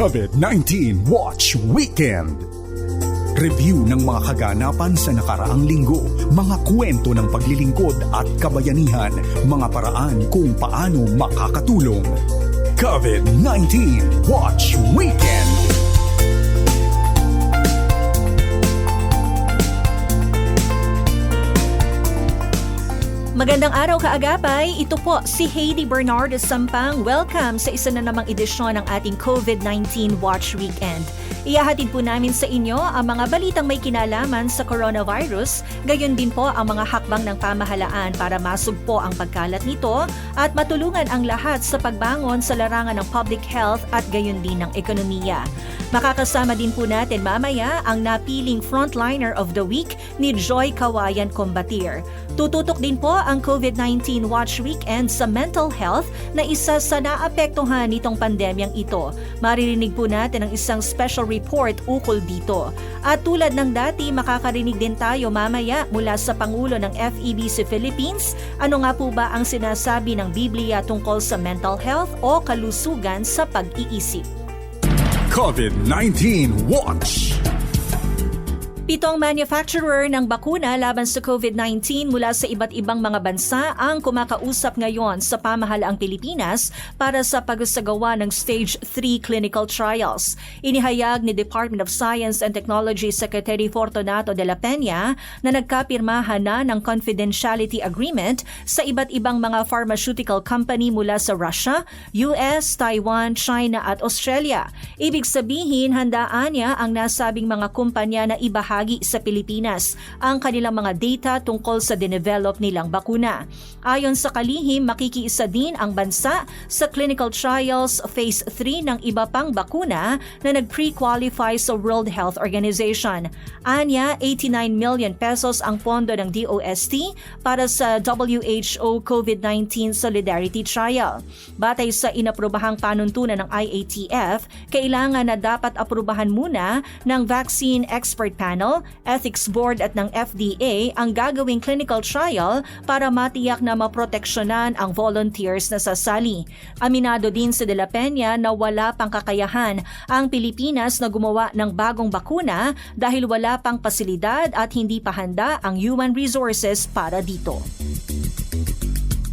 COVID-19 Watch Weekend. Review ng mga kaganapan sa nakaraang linggo, mga kwento ng paglilingkod at kabayanihan, mga paraan kung paano makakatulong. COVID-19 Watch Weekend. Magandang araw kaagapay, ito po si Heidi Bernardo Sampang. Welcome sa isa na namang edisyon ng ating COVID-19 Watch Weekend. Iyahatid po namin sa inyo ang mga balitang may kinalaman sa coronavirus, gayon din po ang mga hakbang ng pamahalaan para masugpo ang pagkalat nito at matulungan ang lahat sa pagbangon sa larangan ng public health at gayon din ng ekonomiya. Makakasama din po natin mamaya ang napiling frontliner of the week ni Joy Kawayan Combatir. Tututok din po ang COVID-19 Watch Weekend sa mental health na isa sa naapektuhan nitong pandemyang ito. Maririnig po natin ang isang special report ukol dito. At tulad ng dati, makakarinig din tayo mamaya mula sa Pangulo ng FEBC Philippines. Ano nga po ba ang sinasabi ng Biblia tungkol sa mental health o kalusugan sa pag-iisip? COVID-19 Watch. Pitong manufacturer ng bakuna laban sa COVID-19 mula sa iba't ibang mga bansa ang kumakausap ngayon sa pamahalaang Pilipinas para sa pagsagawa ng Stage 3 clinical trials. Inihayag ni Department of Science and Technology Secretary Fortunato de la Peña na nagkapirmahan na ng confidentiality agreement sa iba't ibang mga pharmaceutical company mula sa Russia, US, Taiwan, China at Australia. Ibig sabihin, handaan niya ang nasabing mga kumpanya na ibahagi ibahagi sa Pilipinas ang kanilang mga data tungkol sa dinevelop nilang bakuna. Ayon sa kalihim, makikiisa din ang bansa sa clinical trials phase 3 ng iba pang bakuna na nag-pre-qualify sa World Health Organization. Anya, 89 million pesos ang pondo ng DOST para sa WHO COVID-19 Solidarity Trial. Batay sa inaprobahang panuntunan ng IATF, kailangan na dapat aprubahan muna ng Vaccine Expert Panel Ethics Board at ng FDA ang gagawing clinical trial para matiyak na maproteksyonan ang volunteers na sasali. Aminado din si De La Peña na wala pang kakayahan ang Pilipinas na gumawa ng bagong bakuna dahil wala pang pasilidad at hindi pa handa ang human resources para dito.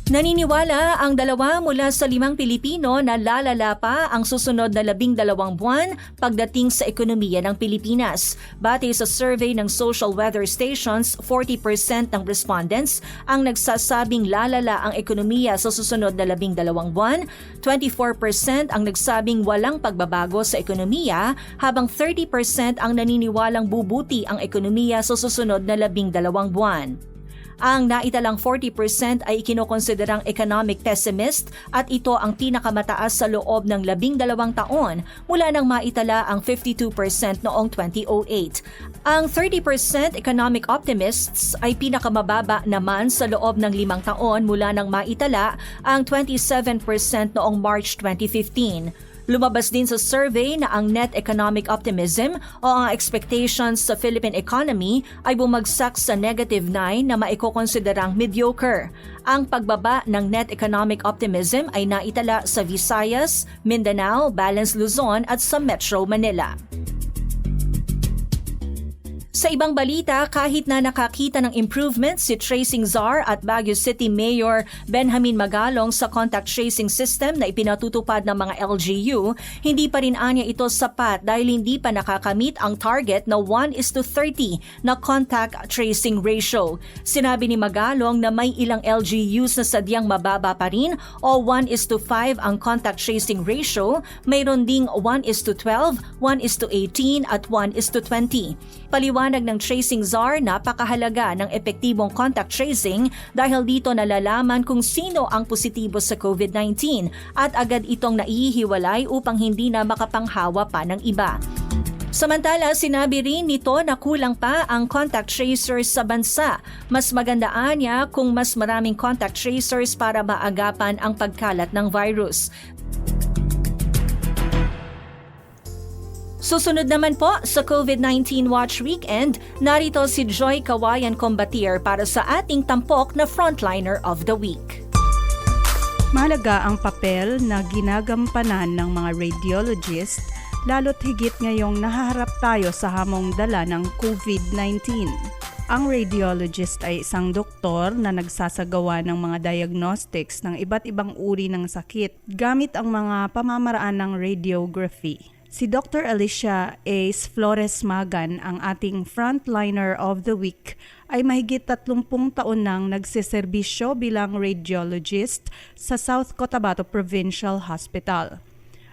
Naniniwala ang dalawa mula sa limang Pilipino na lalala pa ang susunod na labing dalawang buwan pagdating sa ekonomiya ng Pilipinas. Batay sa survey ng Social Weather Stations, 40% ng respondents ang nagsasabing lalala ang ekonomiya sa susunod na labing dalawang buwan, 24% ang nagsabing walang pagbabago sa ekonomiya, habang 30% ang naniniwalang bubuti ang ekonomiya sa susunod na labing dalawang buwan. Ang naitalang 40% ay kinokonsiderang economic pessimist at ito ang pinakamataas sa loob ng labing dalawang taon mula nang maitala ang 52% noong 2008. Ang 30% economic optimists ay pinakamababa naman sa loob ng limang taon mula nang maitala ang 27% noong March 2015. Lumabas din sa survey na ang net economic optimism o ang expectations sa Philippine economy ay bumagsak sa negative 9 na maikokonsiderang mediocre. Ang pagbaba ng net economic optimism ay naitala sa Visayas, Mindanao, Balance Luzon at sa Metro Manila. Sa ibang balita, kahit na nakakita ng improvements si Tracing Czar at Baguio City Mayor Benjamin Magalong sa contact tracing system na ipinatutupad ng mga LGU, hindi pa rin anya ito sapat dahil hindi pa nakakamit ang target na 1 is to 30 na contact tracing ratio. Sinabi ni Magalong na may ilang LGUs na sadyang mababa pa rin o 1 is to 5 ang contact tracing ratio, mayroon ding 1 is to 12, 1 is to 18 at 1 is to 20. Paliwanag ng Tracing Czar, napakahalaga ng epektibong contact tracing dahil dito nalalaman kung sino ang positibo sa COVID-19 at agad itong naihiwalay upang hindi na makapanghawa pa ng iba. Samantala, sinabi rin nito na kulang pa ang contact tracers sa bansa. Mas magandaan niya kung mas maraming contact tracers para maagapan ang pagkalat ng virus. Susunod naman po sa COVID-19 Watch Weekend, narito si Joy Kawayan Combatir para sa ating tampok na Frontliner of the Week. Mahalaga ang papel na ginagampanan ng mga radiologist lalo't higit ngayong nahaharap tayo sa hamong dala ng COVID-19. Ang radiologist ay isang doktor na nagsasagawa ng mga diagnostics ng iba't ibang uri ng sakit gamit ang mga pamamaraan ng radiography. Si Dr. Alicia Ace Flores Magan, ang ating frontliner of the week, ay mahigit 30 taon nang nagsiservisyo bilang radiologist sa South Cotabato Provincial Hospital.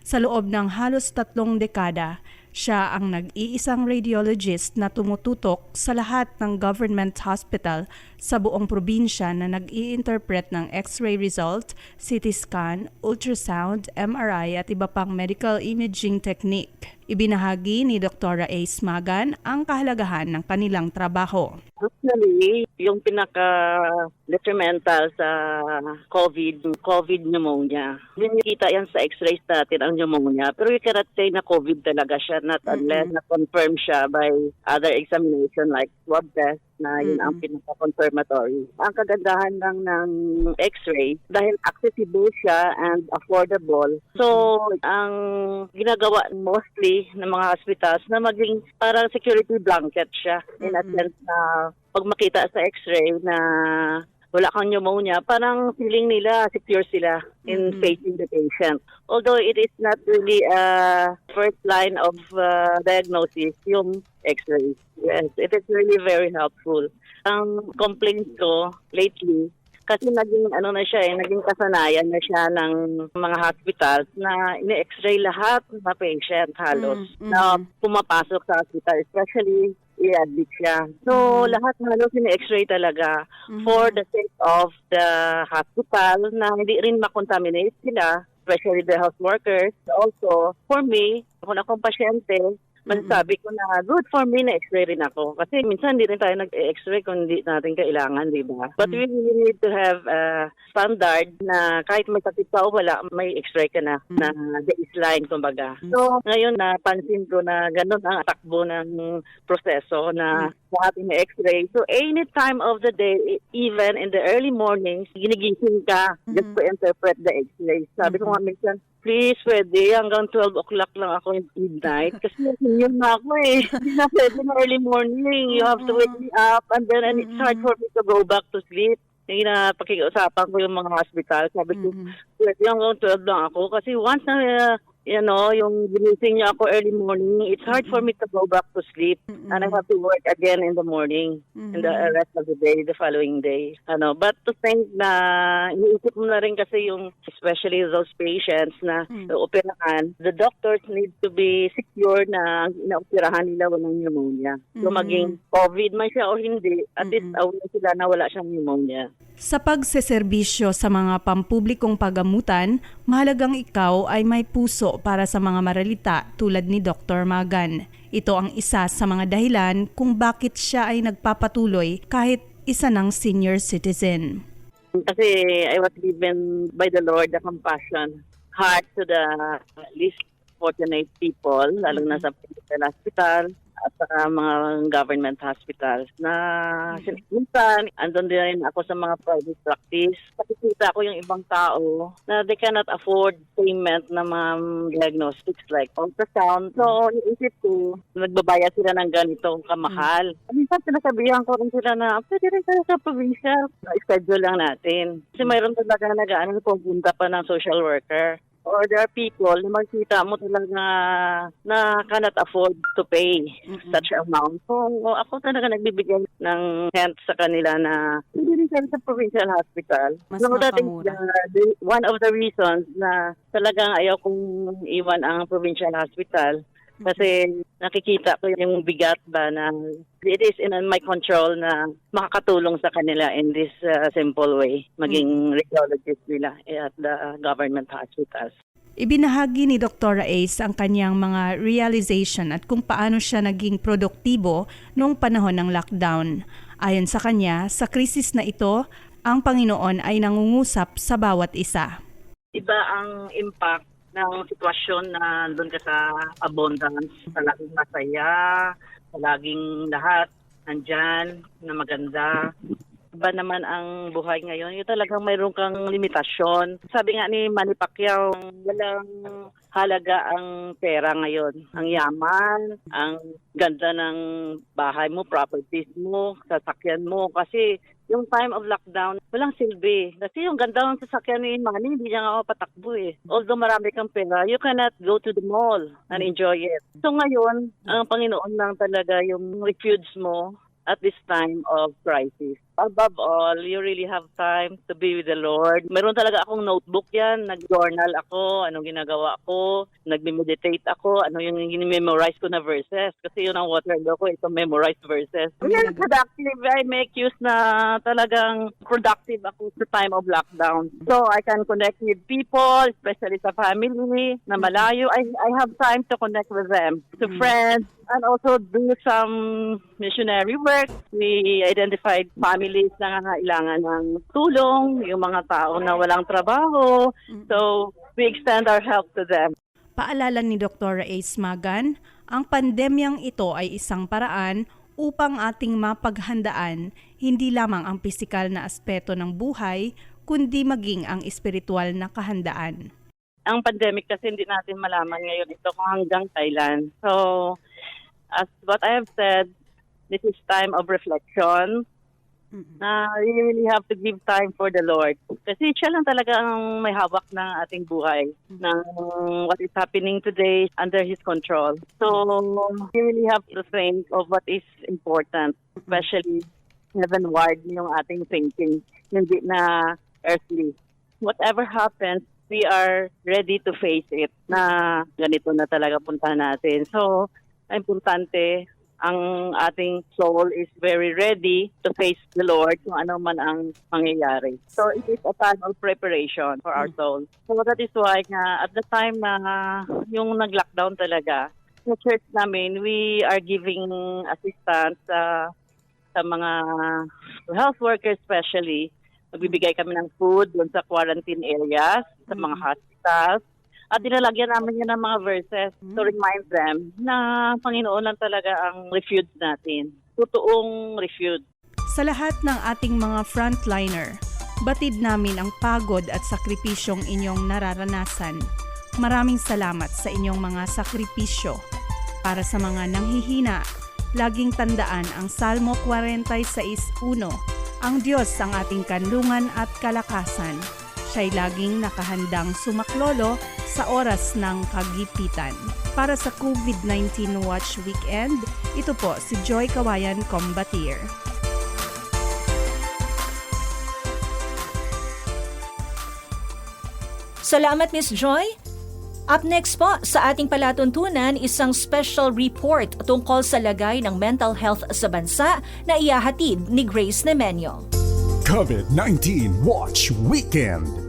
Sa loob ng halos tatlong dekada, siya ang nag-iisang radiologist na tumututok sa lahat ng government hospital sa buong probinsya na nag-i-interpret ng x-ray result, CT scan, ultrasound, MRI at iba pang medical imaging technique. Ibinahagi ni Dr. Ace Magan ang kahalagahan ng kanilang trabaho. Actually, yung pinaka-detrimental sa COVID, COVID pneumonia. Nakikita yan sa x-rays natin ang pneumonia. Pero you cannot say na COVID talaga siya not unless na-confirm siya by other examination like swab test na yun ang pinaka-confirmatory. Ang kagandahan lang ng x-ray, dahil accessible siya and affordable, so ang ginagawa mostly ng mga hospitals na maging parang security blanket siya. In a sense na pag makita sa x-ray na wala kang pneumonia, parang feeling nila secure sila in Mhm. facing the patient. Although it is not really a first line of uh, diagnosis, yung x-ray. Yes, it is really very helpful. Ang complaint ko lately, kasi naging ano na siya eh, naging kasanayan na siya ng mga hospitals na ini-x-ray lahat ng patient halos Mm, na mm. pumapasok sa hospital, especially i-admit siya. So, Mm. lahat halos ini-x-ray talaga Mhm. for the sake of the hospital na hindi rin makontaminate sila, especially the health workers. Also, for me, kung akong pasyente, masasabi ko na good for me na x-ray rin ako. Kasi minsan hindi rin tayo nag-x-ray kung hindi natin kailangan, di ba? But we really need to have a standard na kahit may sakit ka o wala, may x-ray ka na, na baseline, kumbaga. So, ngayon napansin ko na ganun ang takbo ng proseso na sa ating x-ray. So, any time of the day, even in the early mornings, ginigising ka just to interpret the x-ray. Sabi ko nga minsan, please, pwede, hanggang 12 o'clock lang ako in midnight. Kasi yun na ako eh. Hindi na pwede na early morning. You have to wake me up and then and it's hard for me to go back to sleep. Yung na pakikiusapan ko yung mga hospital. Sabi ko, Mhm. pwede hanggang 12 lang ako. Kasi once na, uh, you know, yung ginising niya ako early morning, it's hard for me to go back to sleep. And I have to work again in the morning, in the Mhm. rest of the day, the following day. Ano, but to think na, iniisip mo na rin kasi yung, especially those patients na Mm. operahan, the doctors need to be secure na inaoperahan nila walang pneumonia. So Mhm. maging COVID man siya o hindi, at least Mhm. aware sila na wala siyang pneumonia. Sa pagseserbisyo sa mga pampublikong pagamutan, mahalagang ikaw ay may puso para sa mga maralita tulad ni Dr. Magan. Ito ang isa sa mga dahilan kung bakit siya ay nagpapatuloy kahit isa ng senior citizen. Kasi I was given by the Lord the compassion heart to the least fortunate people, lalo na sa medical hospital at saka mga government hospitals na minsan andun din rin ako sa mga private practice. Nakikita ko yung ibang tao na they cannot afford payment ng mga diagnostics like ultrasound. So, iisip ko, nagbabayad sila ng ganitong kamahal. Minsan sinasabihan ko rin sila na pwede rin kayo sa provincial. Schedule lang natin. Kasi mayroon talaga nag-ano pupunta pa ng social worker or there are people na makikita mo talaga na cannot afford to pay such amount. So, ako talaga nagbibigay ng hint sa kanila na hindi rin sa provincial hospital. Mas so, that is the- one of the reasons na talagang ayaw kong iwan ang provincial hospital kasi nakikita ko yung bigat ba na it is in my control na makakatulong sa kanila in this uh, simple way, maging radiologist nila at the government hospitals. Ibinahagi ni Dr. Ace ang kanyang mga realization at kung paano siya naging produktibo noong panahon ng lockdown. Ayon sa kanya, sa krisis na ito, ang Panginoon ay nangungusap sa bawat isa. Iba ang impact ng sitwasyon na doon ka sa abundance, palaging masaya, palaging lahat nandyan na maganda. Iba naman ang buhay ngayon. Yung talagang mayroon kang limitasyon. Sabi nga ni Manny Pacquiao, walang halaga ang pera ngayon. Ang yaman, ang ganda ng bahay mo, properties mo, sasakyan mo. Kasi yung time of lockdown, walang silbi. Kasi yung ganda ng sasakyan ni Manny, hindi niya nga patakbo eh. Although marami kang pera, you cannot go to the mall and enjoy it. So ngayon, ang Panginoon lang talaga yung refuge mo at this time of crisis. Above all, you really have time to be with the Lord. Meron talaga akong notebook yan. Nag-journal ako, anong ginagawa ko, nagme-meditate ako, ano yung memorize ko na verses. Kasi yun ang Waterloo ko, ito memorize verses. Very productive. I make use na talagang productive ako sa time of lockdown. So I can connect with people, especially sa family na malayo. I, I have time to connect with them, to friends, and also do some missionary work. We identified families na nangangailangan ng tulong, yung mga tao na walang trabaho. So, we extend our help to them. Paalala ni Dr. Ace Magan, ang pandemyang ito ay isang paraan upang ating mapaghandaan hindi lamang ang pisikal na aspeto ng buhay, kundi maging ang espiritual na kahandaan. Ang pandemic kasi hindi natin malaman ngayon ito kung hanggang kailan. So, as what I have said, this is time of reflection. Na you really have to give time for the Lord. Kasi siya lang talaga ang may hawak ng ating buhay. Ng what is happening today under His control. So, you really have to think of what is important. Especially heavenward yung ating thinking. Hindi na earthly. Whatever happens, we are ready to face it na ganito na talaga punta natin. So, importante ang ating soul is very ready to face the Lord kung ano man ang mangyayari. So it is a time of preparation for our soul. So that is why nga at the time na yung nag-lockdown talaga, sa church namin, we are giving assistance sa sa mga health workers especially. Magbibigay kami ng food doon sa quarantine areas, sa mga hospitals. At dinalagyan namin yan ng mga verses to remind them na Panginoon lang talaga ang refuge natin. Totoong refuge. Sa lahat ng ating mga frontliner, batid namin ang pagod at sakripisyong inyong nararanasan. Maraming salamat sa inyong mga sakripisyo. Para sa mga nanghihina, laging tandaan ang Salmo 46.1. Ang Diyos ang ating kanlungan at kalakasan. Siya'y laging nakahandang sumaklolo sa oras ng kagipitan. Para sa COVID-19 Watch Weekend, ito po si Joy Kawayan Combatier. Salamat Miss Joy. Up next po sa ating palatuntunan isang special report tungkol sa lagay ng mental health sa bansa na iyahatid ni Grace Nemenyo. COVID-19 Watch Weekend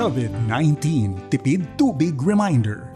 COVID-19 Tipid Tubig Reminder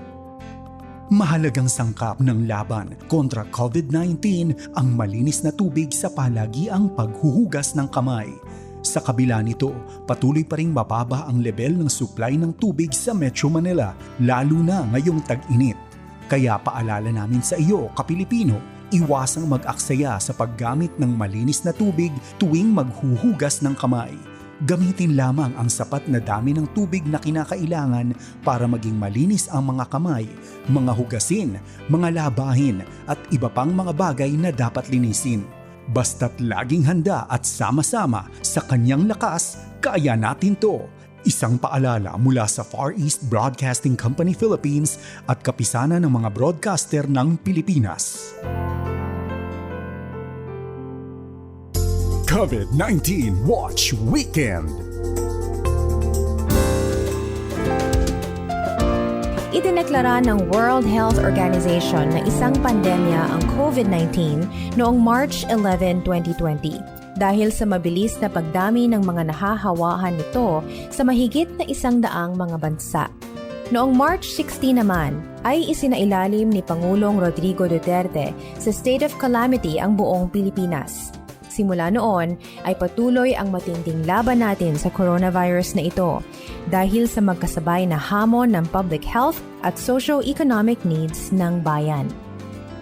Mahalagang sangkap ng laban kontra COVID-19 ang malinis na tubig sa palagiang paghuhugas ng kamay. Sa kabila nito, patuloy pa ring mababa ang level ng supply ng tubig sa Metro Manila, lalo na ngayong tag-init. Kaya paalala namin sa iyo, Kapilipino, iwasang mag-aksaya sa paggamit ng malinis na tubig tuwing maghuhugas ng kamay. Gamitin lamang ang sapat na dami ng tubig na kinakailangan para maging malinis ang mga kamay, mga hugasin, mga labahin at iba pang mga bagay na dapat linisin. Basta't laging handa at sama-sama sa kanyang lakas, kaya natin to. Isang paalala mula sa Far East Broadcasting Company Philippines at kapisanan ng mga broadcaster ng Pilipinas. COVID-19 Watch Weekend Idineklara ng World Health Organization na isang pandemya ang COVID-19 noong March 11, 2020 dahil sa mabilis na pagdami ng mga nahahawahan nito sa mahigit na isang daang mga bansa. Noong March 16 naman ay isinailalim ni Pangulong Rodrigo Duterte sa state of calamity ang buong Pilipinas. Simula noon ay patuloy ang matinding laban natin sa coronavirus na ito dahil sa magkasabay na hamon ng public health at socio-economic needs ng bayan.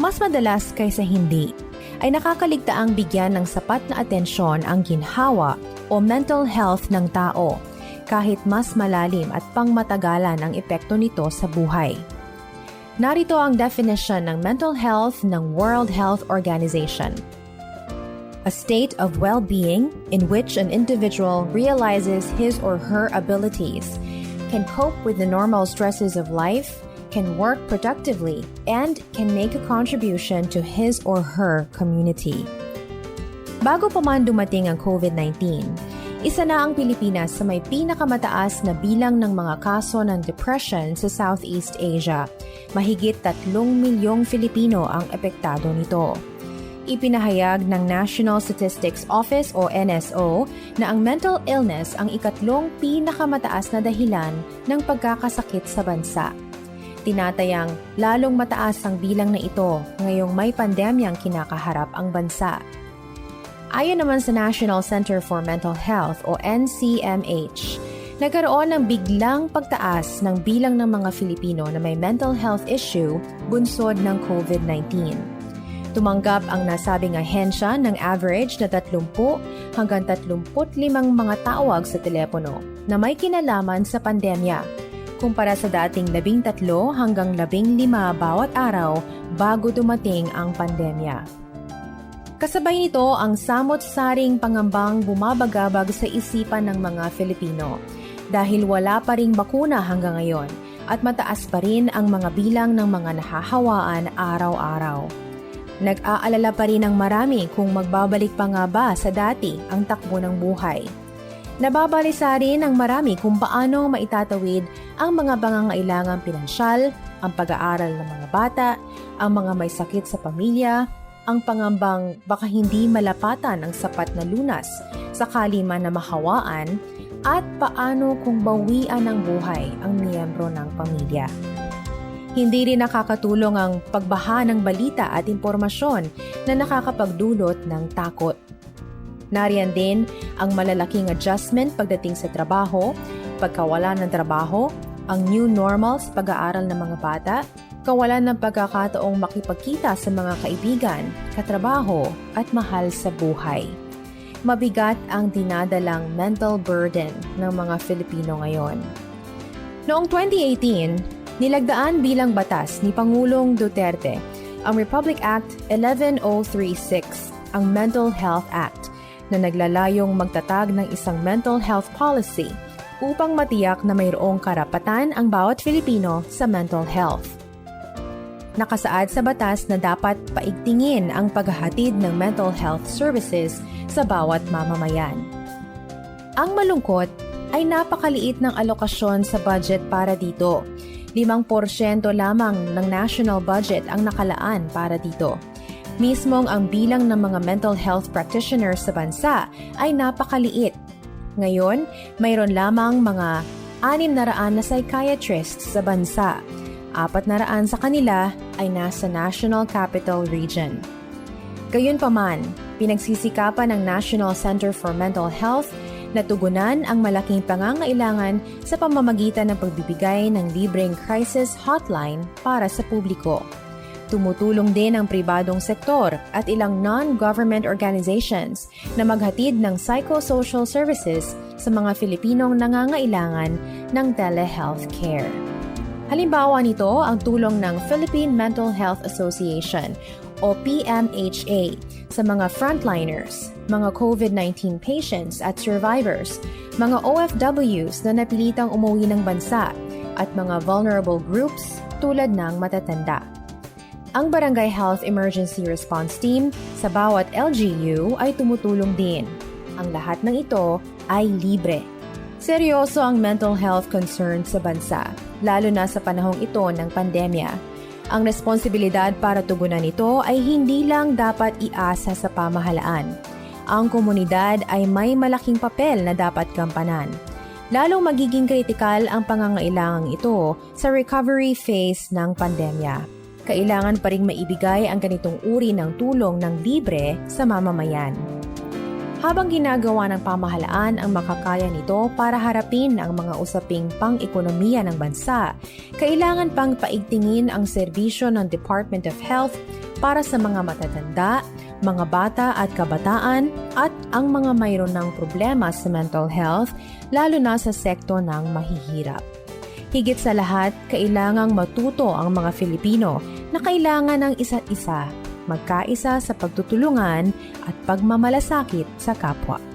Mas madalas kaysa hindi ay nakakaligtaang bigyan ng sapat na atensyon ang ginhawa o mental health ng tao kahit mas malalim at pangmatagalan ang epekto nito sa buhay. Narito ang definition ng mental health ng World Health Organization. A state of well-being in which an individual realizes his or her abilities, can cope with the normal stresses of life, can work productively, and can make a contribution to his or her community. Bago pa man dumating ang COVID-19, isa na ang Pilipinas sa may pinakamataas na bilang ng mga kaso ng depression sa Southeast Asia. Mahigit tatlong milyong Filipino ang epektado nito. Ipinahayag ng National Statistics Office o NSO na ang mental illness ang ikatlong pinakamataas na dahilan ng pagkakasakit sa bansa. Tinatayang lalong mataas ang bilang na ito ngayong may pandemyang kinakaharap ang bansa. Ayon naman sa National Center for Mental Health o NCMH, nagkaroon ng biglang pagtaas ng bilang ng mga Filipino na may mental health issue bunsod ng COVID-19. Tumanggap ang nasabing ahensya ng average na 30 hanggang 35 mga tawag sa telepono na may kinalaman sa pandemya kumpara sa dating 13 hanggang 15 bawat araw bago dumating ang pandemya. Kasabay nito ang samot-saring pangambang bumabagabag sa isipan ng mga Filipino dahil wala pa ring bakuna hanggang ngayon at mataas pa rin ang mga bilang ng mga nahahawaan araw-araw. Nag-aalala pa rin ang marami kung magbabalik pa nga ba sa dati ang takbo ng buhay. Nababalisa rin ang marami kung paano maitatawid ang mga pangangailangang pinansyal, ang pag-aaral ng mga bata, ang mga may sakit sa pamilya, ang pangambang baka hindi malapatan ang sapat na lunas sakali man na mahawaan at paano kung bawian ng buhay ang miyembro ng pamilya. Hindi rin nakakatulong ang pagbaha ng balita at impormasyon na nakakapagdulot ng takot. Nariyan din ang malalaking adjustment pagdating sa trabaho, pagkawala ng trabaho, ang new normal sa pag-aaral ng mga bata, kawalan ng pagkakataong makipagkita sa mga kaibigan, katrabaho at mahal sa buhay. Mabigat ang dinadalang mental burden ng mga Filipino ngayon. Noong 2018, nilagdaan bilang batas ni Pangulong Duterte ang Republic Act 11036, ang Mental Health Act, na naglalayong magtatag ng isang mental health policy upang matiyak na mayroong karapatan ang bawat Filipino sa mental health nakasaad sa batas na dapat paigtingin ang paghahatid ng mental health services sa bawat mamamayan. Ang malungkot ay napakaliit ng alokasyon sa budget para dito. 5% lamang ng national budget ang nakalaan para dito. Mismong ang bilang ng mga mental health practitioners sa bansa ay napakaliit. Ngayon, mayroon lamang mga 600 na psychiatrists sa bansa apat na raan sa kanila ay nasa National Capital Region. Gayunpaman, pinagsisikapan ng National Center for Mental Health na tugunan ang malaking pangangailangan sa pamamagitan ng pagbibigay ng libreng crisis hotline para sa publiko. Tumutulong din ang pribadong sektor at ilang non-government organizations na maghatid ng psychosocial services sa mga Filipinong nangangailangan ng telehealth care. Halimbawa nito ang tulong ng Philippine Mental Health Association o PMHA sa mga frontliners, mga COVID-19 patients at survivors, mga OFWs na napilitang umuwi ng bansa, at mga vulnerable groups tulad ng matatanda. Ang Barangay Health Emergency Response Team sa bawat LGU ay tumutulong din. Ang lahat ng ito ay libre. Seryoso ang mental health concern sa bansa, lalo na sa panahong ito ng pandemya. Ang responsibilidad para tugunan ito ay hindi lang dapat iasa sa pamahalaan. Ang komunidad ay may malaking papel na dapat gampanan. Lalong magiging kritikal ang pangangailangang ito sa recovery phase ng pandemya. Kailangan pa ring maibigay ang ganitong uri ng tulong ng libre sa mamamayan habang ginagawa ng pamahalaan ang makakaya nito para harapin ang mga usaping pang-ekonomiya ng bansa, kailangan pang paigtingin ang serbisyo ng Department of Health para sa mga matatanda, mga bata at kabataan at ang mga mayroon ng problema sa mental health, lalo na sa sekto ng mahihirap. Higit sa lahat, kailangang matuto ang mga Filipino na kailangan ng isa't isa, magkaisa sa pagtutulungan at pagmamalasakit sa kapwa.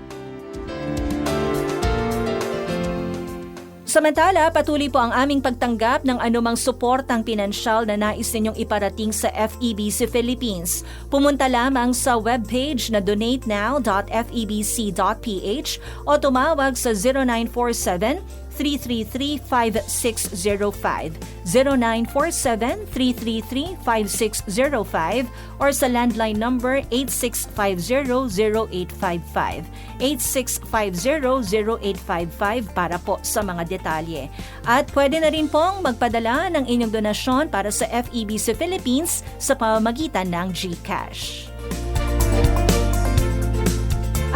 Samantala, patuloy po ang aming pagtanggap ng anumang suportang pinansyal na nais ninyong iparating sa FEBC Philippines. Pumunta lamang sa webpage na donatenow.febc.ph o tumawag sa 0947 333-5605, 0947-333-5605 or sa landline number 8650-0855, 8650-0855 para po sa mga detalye. At pwede na rin pong magpadala ng inyong donasyon para sa FEBC Philippines sa pamamagitan ng GCash.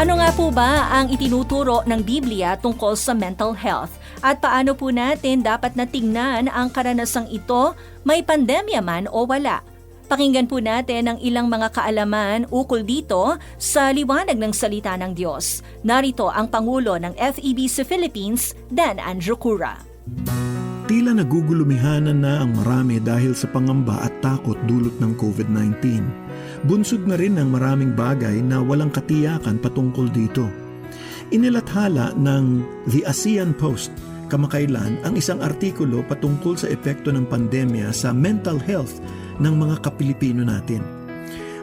Ano nga po ba ang itinuturo ng Biblia tungkol sa mental health? At paano po natin dapat na tingnan ang karanasang ito, may pandemya man o wala? Pakinggan po natin ang ilang mga kaalaman ukol dito sa liwanag ng salita ng Diyos. Narito ang Pangulo ng FEBC Philippines, Dan Andrew Cura. Tila nagugulumihanan na ang marami dahil sa pangamba at takot dulot ng COVID-19. Bunsod na rin ang maraming bagay na walang katiyakan patungkol dito. Inilathala ng The ASEAN Post kamakailan ang isang artikulo patungkol sa epekto ng pandemya sa mental health ng mga kapilipino natin.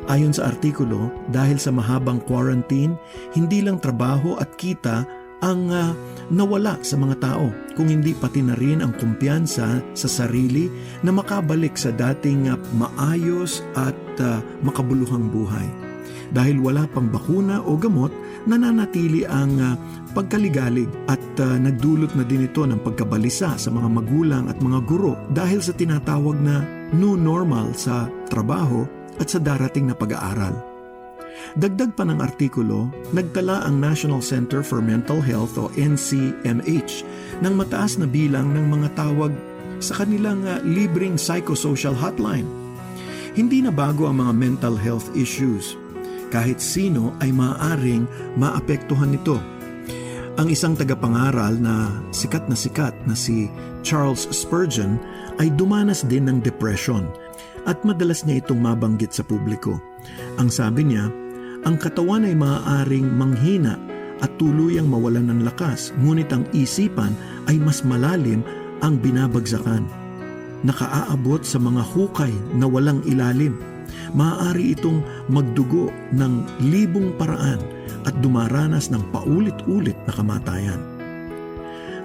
Ayon sa artikulo, dahil sa mahabang quarantine, hindi lang trabaho at kita ang ah, nawala sa mga tao, kung hindi pati na rin ang kumpiyansa sa sarili na makabalik sa dating ah, maayos at ah, makabuluhang buhay. Dahil wala pang bakuna o gamot, nananatili ang ah, pagkaligalig at ah, nagdulot na din ito ng pagkabalisa sa mga magulang at mga guro dahil sa tinatawag na new normal sa trabaho at sa darating na pag-aaral. Dagdag pa ng artikulo, nagtala ang National Center for Mental Health o NCMH ng mataas na bilang ng mga tawag sa kanilang ah, libreng psychosocial hotline. Hindi na bago ang mga mental health issues. Kahit sino ay maaaring maapektuhan nito. Ang isang tagapangaral na sikat na sikat na si Charles Spurgeon ay dumanas din ng depression at madalas niya itong mabanggit sa publiko. Ang sabi niya, ang katawan ay maaaring manghina at tuluyang mawalan ng lakas, ngunit ang isipan ay mas malalim ang binabagsakan. Nakaaabot sa mga hukay na walang ilalim. Maaari itong magdugo ng libong paraan at dumaranas ng paulit-ulit na kamatayan.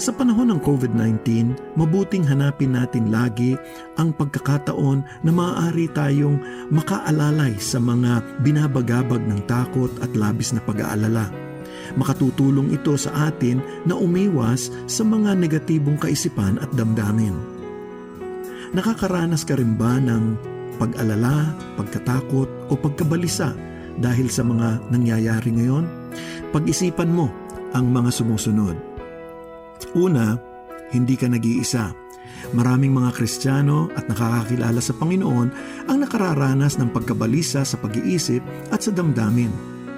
Sa panahon ng COVID-19, mabuting hanapin natin lagi ang pagkakataon na maaari tayong makaalalay sa mga binabagabag ng takot at labis na pag-aalala. Makatutulong ito sa atin na umiwas sa mga negatibong kaisipan at damdamin. Nakakaranas ka rin ba ng pag-alala, pagkatakot o pagkabalisa dahil sa mga nangyayari ngayon? Pag-isipan mo ang mga sumusunod. Una, hindi ka nag-iisa. Maraming mga Kristiyano at nakakakilala sa Panginoon ang nakararanas ng pagkabalisa sa pag-iisip at sa damdamin.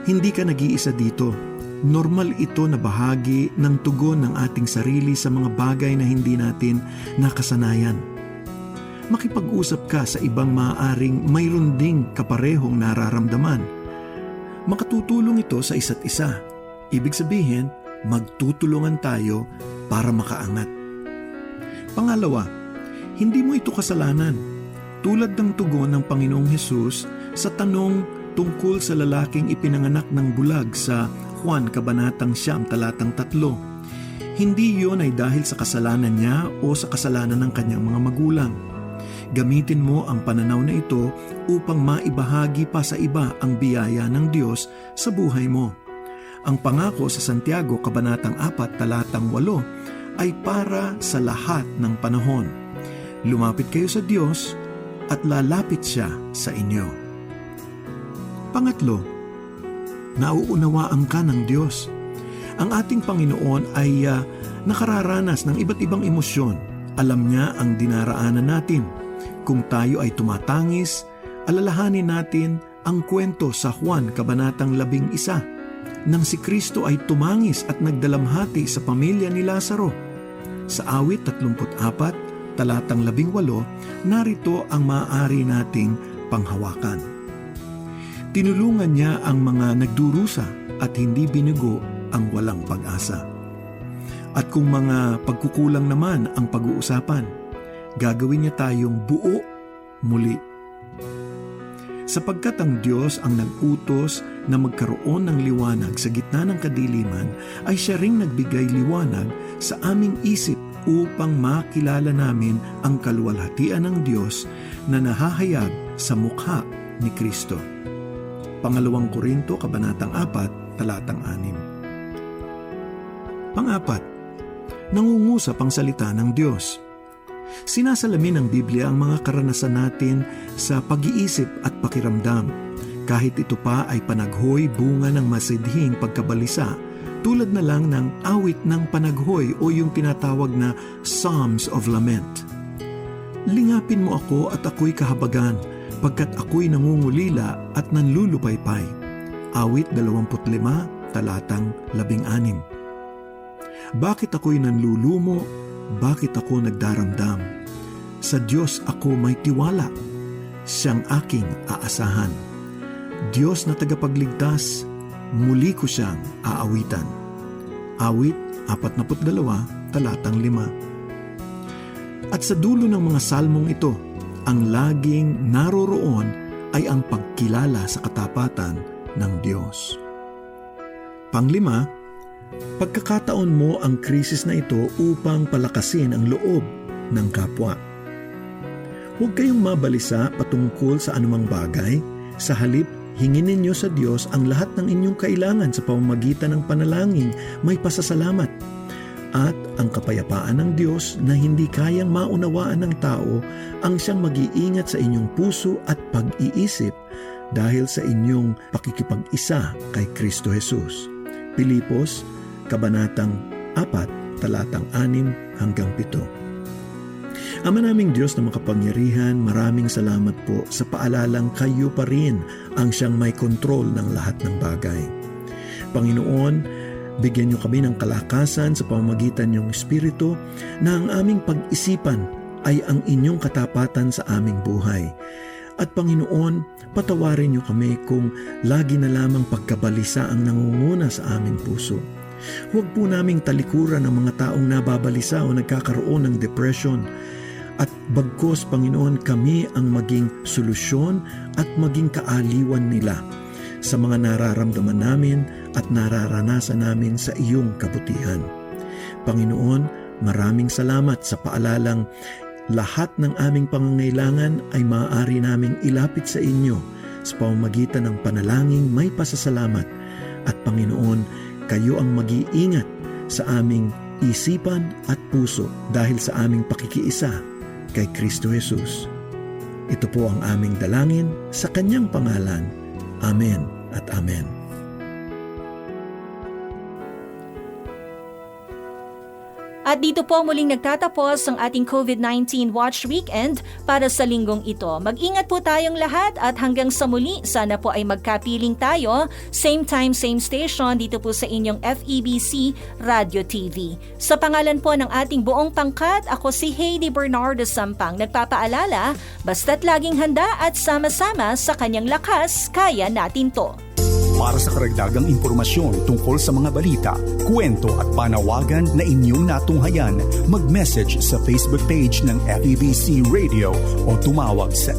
Hindi ka nag-iisa dito. Normal ito na bahagi ng tugon ng ating sarili sa mga bagay na hindi natin nakasanayan. Makipag-usap ka sa ibang maaaring mayroon ding kaparehong nararamdaman. Makatutulong ito sa isa't isa. Ibig sabihin, magtutulungan tayo para makaangat. Pangalawa, hindi mo ito kasalanan. Tulad ng tugon ng Panginoong Hesus sa tanong tungkol sa lalaking ipinanganak ng bulag sa Juan Kabanatang Siyam talatang tatlo. Hindi yon ay dahil sa kasalanan niya o sa kasalanan ng kanyang mga magulang. Gamitin mo ang pananaw na ito upang maibahagi pa sa iba ang biyaya ng Diyos sa buhay mo. Ang pangako sa Santiago Kabanatang 4 talatang 8 ay para sa lahat ng panahon. Lumapit kayo sa Diyos at lalapit siya sa inyo. Pangatlo, nauunawaan ka ng Diyos. Ang ating Panginoon ay uh, nakararanas ng iba't ibang emosyon. Alam niya ang dinaraanan natin. Kung tayo ay tumatangis, alalahanin natin ang kwento sa Juan Kabanatang 11 nang si Kristo ay tumangis at nagdalamhati sa pamilya ni Lazaro. Sa awit 34, talatang 18, narito ang maaari nating panghawakan. Tinulungan niya ang mga nagdurusa at hindi binugo ang walang pag-asa. At kung mga pagkukulang naman ang pag-uusapan, gagawin niya tayong buo muli. Sapagkat ang Diyos ang nag-utos na magkaroon ng liwanag sa gitna ng kadiliman, ay siya ring nagbigay liwanag sa aming isip upang makilala namin ang kaluwalhatian ng Diyos na nahahayag sa mukha ni Kristo. Pangalawang Korinto, Kabanatang 4, Talatang 6. Pangapat, nangungusap ang salita ng Diyos. Sinasalamin ng Biblia ang mga karanasan natin sa pag-iisip at pakiramdam. Kahit ito pa ay panaghoy bunga ng masidhing pagkabalisa, tulad na lang ng awit ng panaghoy o yung tinatawag na Psalms of Lament. Lingapin mo ako at ako'y kahabagan, pagkat ako'y nangungulila at nanlulupaypay. Awit 25, talatang 16. Bakit ako'y nanlulumo? Bakit ako nagdaramdam? Sa Diyos ako may tiwala. Siyang aking aasahan. Diyos na tagapagligtas, muli ko siyang aawitan. Awit 42, talatang 5. At sa dulo ng mga salmong ito, ang laging naroroon ay ang pagkilala sa katapatan ng Diyos. Panglima, pagkakataon mo ang krisis na ito upang palakasin ang loob ng kapwa. Huwag kayong mabalisa patungkol sa anumang bagay, sa halip hingin ninyo sa Diyos ang lahat ng inyong kailangan sa pamamagitan ng panalangin may pasasalamat. At ang kapayapaan ng Diyos na hindi kayang maunawaan ng tao ang siyang mag-iingat sa inyong puso at pag-iisip dahil sa inyong pakikipag-isa kay Kristo Jesus. Pilipos, Kabanatang 4, talatang 6 hanggang 7. Ama naming Diyos na makapangyarihan, maraming salamat po sa paalalang kayo pa rin ang siyang may kontrol ng lahat ng bagay. Panginoon, bigyan niyo kami ng kalakasan sa pamamagitan niyong Espiritu na ang aming pag-isipan ay ang inyong katapatan sa aming buhay. At Panginoon, patawarin niyo kami kung lagi na lamang pagkabalisa ang nangunguna sa aming puso. Huwag po naming talikuran ang mga taong nababalisa o nagkakaroon ng depression. At bagkos, Panginoon, kami ang maging solusyon at maging kaaliwan nila sa mga nararamdaman namin at nararanasan namin sa iyong kabutihan. Panginoon, maraming salamat sa paalalang lahat ng aming pangangailangan ay maaari naming ilapit sa inyo sa pamamagitan ng panalangin may pasasalamat at Panginoon, kayo ang mag-iingat sa aming isipan at puso dahil sa aming pakikiisa kay Kristo Jesus. Ito po ang aming dalangin sa kanyang pangalan. Amen at Amen. At dito po muling nagtatapos ang ating COVID-19 Watch Weekend para sa linggong ito. Mag-ingat po tayong lahat at hanggang sa muli, sana po ay magkapiling tayo. Same time, same station dito po sa inyong FEBC Radio TV. Sa pangalan po ng ating buong pangkat, ako si Heidi Bernardo Sampang. Nagpapaalala, basta't laging handa at sama-sama sa kanyang lakas, kaya natin to. Para sa karagdagang impormasyon tungkol sa mga balita, kwento at panawagan na inyong natunghayan, mag-message sa Facebook page ng FEBC Radio o tumawag sa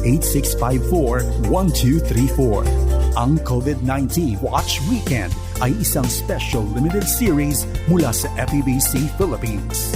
8654-1234. Ang COVID-19 Watch Weekend ay isang special limited series mula sa FEBC Philippines.